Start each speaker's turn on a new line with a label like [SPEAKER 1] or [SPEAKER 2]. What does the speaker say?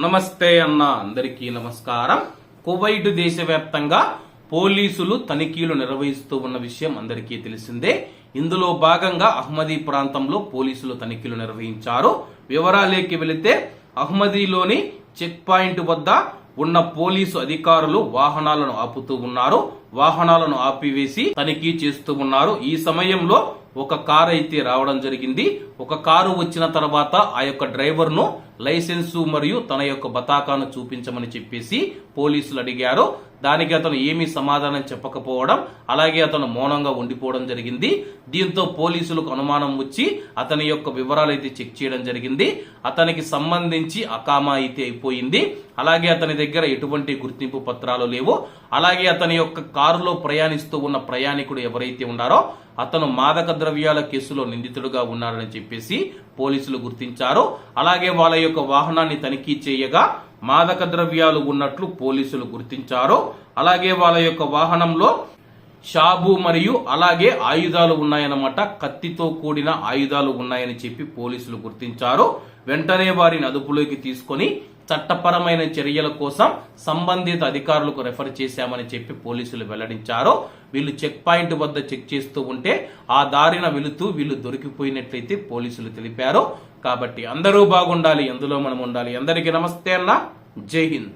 [SPEAKER 1] నమస్తే అన్న అందరికీ నమస్కారం. కువైట్ దేశవ్యాప్తంగా పోలీసులు తనిఖీలు నిర్వహిస్తూ ఉన్న విషయం అందరికీ తెలిసిందే. ఇందులో భాగంగా అహ్మదీ ప్రాంతంలో పోలీసులు తనిఖీలు నిర్వహించారు. వివరాలేకి వెళితే అహ్మదీలోని చెక్ పాయింట్ వద్ద ఉన్న పోలీసు అధికారులు వాహనాలను ఆపుతూ ఉన్నారు. వాహనాలను ఆపివేసి తనిఖీ చేస్తూ ఉన్నారు. ఈ సమయంలో ఒక కారు అయితే రావడం జరిగింది. ఒక కారు వచ్చిన తర్వాత ఆ యొక్క డ్రైవర్ను లైసెన్సు మరియు తన యొక్క బతాకాను చూపించమని చెప్పేసి పోలీసులు అడిగారు. దానికి అతను ఏమీ సమాధానం చెప్పకపోవడం అలాగే అతను మౌనంగా ఉండిపోవడం జరిగింది. దీంతో పోలీసులకు అనుమానం వచ్చి అతని యొక్క వివరాలు అయితే చెక్ చేయడం జరిగింది. అతనికి సంబంధించి అకామా అయితే అయిపోయింది. అలాగే అతని దగ్గర ఎటువంటి గుర్తింపు పత్రాలు లేవు. అలాగే అతని యొక్క కారులో ప్రయాణిస్తూ ఉన్న ప్రయాణికుడు ఎవరైతే ఉన్నారో అతను మాదక ద్రవ్యాల కేసులో నిందితుడుగా ఉన్నాడని చెప్పేసి పోలీసులు గుర్తించారు. అలాగే వాళ్ళ యొక్క వాహనాన్ని తనిఖీ చేయగా మాదక ద్రవ్యాలు ఉన్నట్లు పోలీసులు గుర్తించారు. అలాగే వాళ్ళ యొక్క వాహనంలో షాబు మరియు అలాగే ఆయుధాలు ఉన్నాయన్నమాట. కత్తితో కూడిన ఆయుధాలు ఉన్నాయని చెప్పి పోలీసులు గుర్తించారు. వెంటనే వారిని అదుపులోకి తీసుకొని చట్టపరమైన చర్యల కోసం సంబంధిత అధికారులకు రెఫర్ చేశామని చెప్పి పోలీసులు వెల్లడించారు. వీళ్ళు చెక్ పాయింట్ వద్ద చెక్ చేస్తూ ఉంటే ఆ దారిన వెళుతూ వీళ్ళు దొరికిపోయినట్లయితే పోలీసులు తెలిపారు. కాబట్టి అందరూ బాగుండాలి ఎందులో మనం ఉండాలి. అందరికీ నమస్తే అన్న. జై హింద్.